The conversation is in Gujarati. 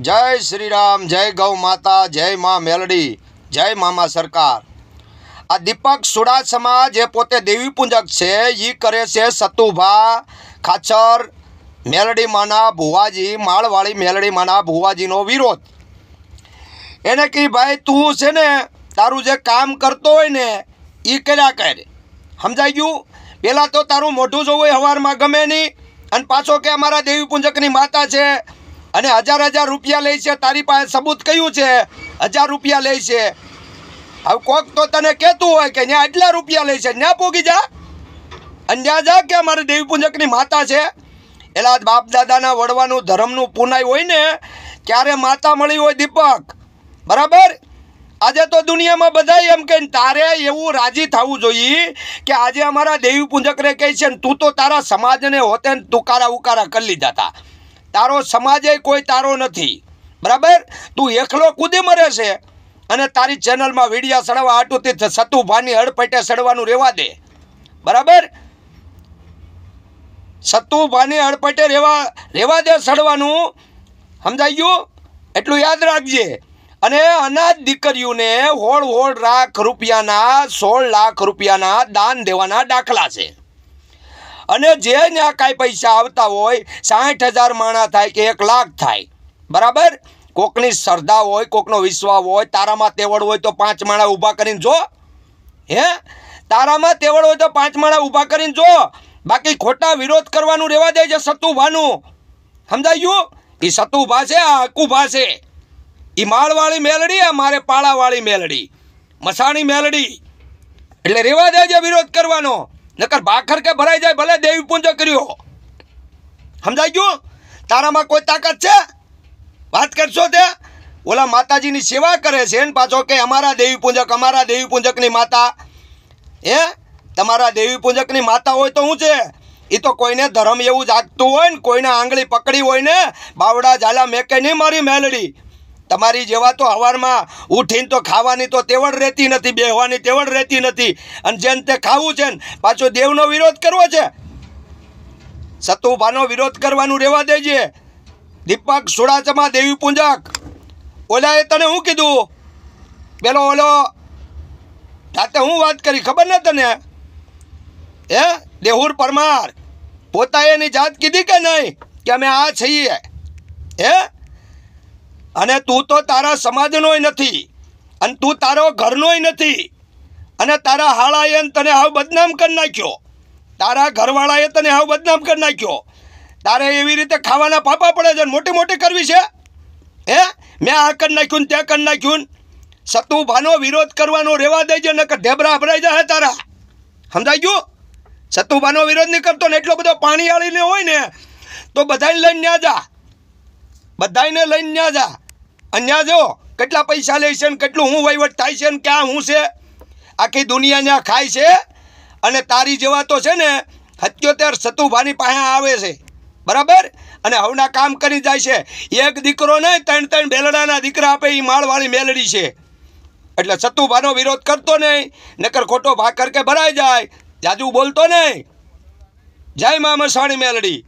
જય શ્રી રામ જય ગૌ માતા, જય મા મેલડી, જય મામા સરકાર. આ દીપક સુડાસમા જે પોતે દેવી પૂજક છે એ કરે છે સતુભા ખાચર. મેલડી માના ભુવાજી, માળવાળી મેલડી માના ભુવાજીનો વિરોધ. એને કહી ભાઈ તું છે ને, તારું જે કામ કરતો હોય ને એ કર્યા કર. સમજાઈ ગયું? પહેલાં તો તારું મોઢું જોવું હોય હવારમાં ગમે નહીં, અને પાછો કે અમારા દેવી પૂજકની માતા છે અને હજાર હજાર રૂપિયા લે છે. તારી પાસે સબૂત કયું છે? હજાર રૂપિયા લે છે. હવે કોક તો તને કહેતું હોય કે ત્યાં એટલા રૂપિયા લે છે. ત્યાં પોગી જા. અને ત્યાં જા કે અમારી દેવી પૂજકની માતા છે. એલા બાપ દાદાના વડવાનું ધર્મનું પુનાય હોય ને, ક્યારે માતા મળી હોય દીપક. બરાબર? આજે તો દુનિયામાં બધા એમ કે તારે એવું રાજી થવું જોઈએ કે આજે અમારા દેવી પૂજકને કહે છે તું તો તારા સમાજને હોતે તુકારા ઉકારા કરી લીધા હતા તારો સમાજે કોઈ તારો નથી. બરાબર? તું એકલો કૂદી મરે છે અને તારી ચેનલમાં વિડીયા સડવા હાટુથી સતુભાની હડપેટે સડવાનું રહેવા દે. બરાબર? સતુભાની હડપેટે રહેવા રહેવા દે સડવાનું સમજાઈ ગયું? એટલું યાદ રાખજે. અને અનાજ દીકરીઓને હોળ હોળ લાખ રૂપિયાના સોળ લાખ રૂપિયાના દાન દેવાના દાખલા છે. અને જે ત્યાં કાંઈ પૈસા આવતા હોય, સાઠ હજાર માણા થાય કે એક લાખ થાય. બરાબર? કોકની શ્રદ્ધા હોય, કોકનો વિશ્વાસ હોય, તારામાં તેવડ હોય તો પાંચ માણા ઊભા કરીને જો. હે? તારામાં તેવડ હોય તો પાંચ માણા ઊભા કરીને જો. બાકી ખોટા વિરોધ કરવાનું રહેવા દે છે સતુભાનું. સમજાયું એ સતુભા છે, આ હકુભા છે. એ માળવાળી મેલડી, આ મારે પાળાવાળી મેલડી. મસાણી મેલડી. એટલે રેવા દેજે વિરોધ કરવાનો. નકર ભાખર કે ભરાઈ જાય, ભલે દેવી પૂંજો કર્યો સમજાઈ ગયું? તારામાં કોઈ તાકાત છે? વાત કરશો તે? ઓલા માતાજીની સેવા કરે છે ને પાછો કે અમારા દેવી પૂંજક, અમારા દેવી પૂંજકની માતા. હે? તમારા દેવી પૂજકની માતા હોય તો શું છે? એ તો કોઈને ધર્મ એવું જાગતું હોય ને, કોઈને આંગળી પકડી હોય ને, બાવડા ઝાલા મેકે નહીં મારી મેલડી. તમારી જેવા તો હવારમાં ઉઠીને તો ખાવાની તો તેવડ રહેતી નથી, બેહવાની તેવડ રહેતી નથી. અને જેને તે ખાવું છે ને, પાછો દેવનો વિરોધ કરવો છે. સતુભાનો વિરોધ કરવાનું રહેવા દેજે. દીપક સુડાચમા દેવી પૂંજક. ઓલાએ તને શું કીધું? પેલો ઓલો જાતે હું વાત કરી ખબર ને તને? હે, દેહુર પરમાર પોતા એની જાત કીધી કે નહીં? કે અમે આ છીએ? હે? અને તું તો તારા સમાજનોય નથી, અને તું તારો ઘરનોય નથી, અને તારા હાળાએ તને હાવ બદનામ કરી નાખ્યો. તારા ઘરવાળાએ તને હાવ બદનામ કરી નાખ્યો. તારે એવી રીતે ખાવાના પાપા પડે છે મોટી મોટી કરવી છે? હે? મેં આ કરી નાખ્યું ને તે કરી નાખ્યું સતુભાનો વિરોધ કરવાનો રહેવા દેજે, નકર ઢેબરા ભરાઈ જાય તારા. સમજાઈ ગયું? સતુભાનો વિરોધ નહીં કરતો ને એટલો બધો પાણી આળીને હોય ને, તો બધાને લઈને ન્યા જા. બધાને લઈને ન્યા જા. અહીંયા જો, કેટલા પૈસા લે છે ને કેટલું હું વહીવટ થાય છે ને ક્યાં હું છે? આખી દુનિયા ત્યાં ખાય છે? અને તારી જેવા તો છે ને, સત્યોતેર સતુભાની પાસે આવે છે. બરાબર? અને હવના કામ કરી જાય છે. એક દીકરો નહીં, ત્રણ ત્રણ બેલડાના દીકરા આપે એ માળવાળી મેલડી છે. એટલે સતુભાનો વિરોધ કરતો નહીં, નકર ખોટો ભાકર કે ભરાઈ જાય. જાજુ બોલતો નહીં. જય મા મસાણી મેલડી.